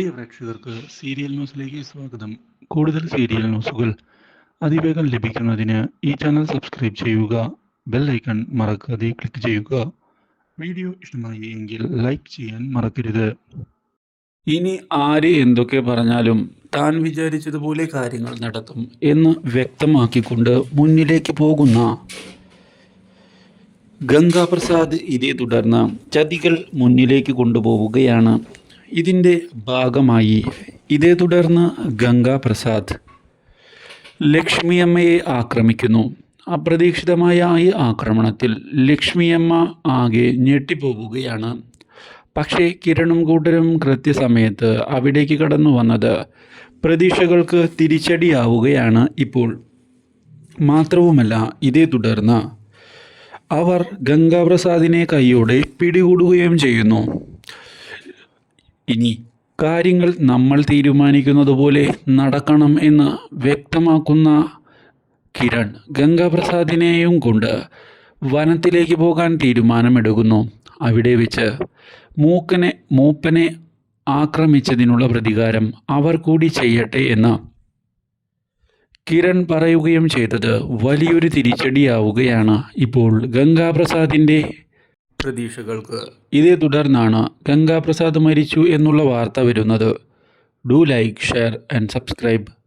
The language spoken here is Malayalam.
പ്രിയ പ്രേക്ഷകർക്ക് സീരിയൽ ന്യൂസിലേക്ക് സ്വാഗതം. കൂടുതൽ സീരിയൽ ന്യൂസുകൾ അതിവേഗം ലഭിക്കുന്നതിന് ഈ ചാനൽ സബ്സ്ക്രൈബ് ചെയ്യുക ബെൽ ഐക്കൺ മറക്കാതെ ക്ലിക്ക് ചെയ്യുക. വീഡിയോ ഇഷ്ടമായി എങ്കിൽ ലൈക്ക് ചെയ്യാൻ മറക്കരുത്. ഇനി ആര് എന്തൊക്കെ പറഞ്ഞാലും താൻ വിചാരിച്ചതുപോലെ കാര്യങ്ങൾ നടത്തും എന്ന് വ്യക്തമാക്കിക്കൊണ്ട് മുന്നിലേക്ക് പോകുന്ന ഗംഗാപ്രസാദ് ഇതേ തുടർന്ന് ചതികൾ മുന്നിലേക്ക് കൊണ്ടുപോവുകയാണ്. ഇതിന്റെ ഭാഗമായി ഇതേ തുടർന്ന് ഗംഗാ പ്രസാദ് ലക്ഷ്മിയമ്മയെ ആക്രമിക്കുന്നു. അപ്രതീക്ഷിതമായ ഈ ആക്രമണത്തിൽ ലക്ഷ്മിയമ്മ ആകെ ഞെട്ടിപ്പോവുകയാണ്. പക്ഷേ കിരണും കൂട്ടരും കൃത്യസമയത്ത് അവിടേക്ക് കടന്നു വന്നത് പ്രതീക്ഷകൾക്ക് തിരിച്ചടിയാവുകയാണ് ഇപ്പോൾ. മാത്രവുമല്ല ഇതേ തുടർന്ന് അവർ ഗംഗാപ്രസാദിനെ കൈയോടെ പിടികൂടുകയും ചെയ്യുന്നു. ഇനി കാര്യങ്ങൾ നമ്മൾ തീരുമാനിക്കുന്നത് പോലെ നടക്കണം എന്ന് വ്യക്തമാക്കുന്ന കിരൺ ഗംഗാപ്രസാദിനെയും കൊണ്ട് വനത്തിലേക്ക് പോകാൻ തീരുമാനമെടുക്കുന്നു. അവിടെ വെച്ച് മൂക്കനെ മൂപ്പനെ ആക്രമിച്ചതിനുള്ള പ്രതികാരം അവർ കൂടി ചെയ്യട്ടെ എന്ന് കിരൺ പറയുകയും ചെയ്തത് വലിയൊരു തിരിച്ചടിയാവുകയാണ്. ഇപ്പോൾ ഗംഗാപ്രസാദിന്റെ പ്രതീക്ഷകൾക്ക്. ഇതേ തുടർന്നാണ് ഗംഗാപ്രസാദ് മരിച്ചു എന്നുള്ള വാർത്ത വരുന്നത്. Do like share and subscribe.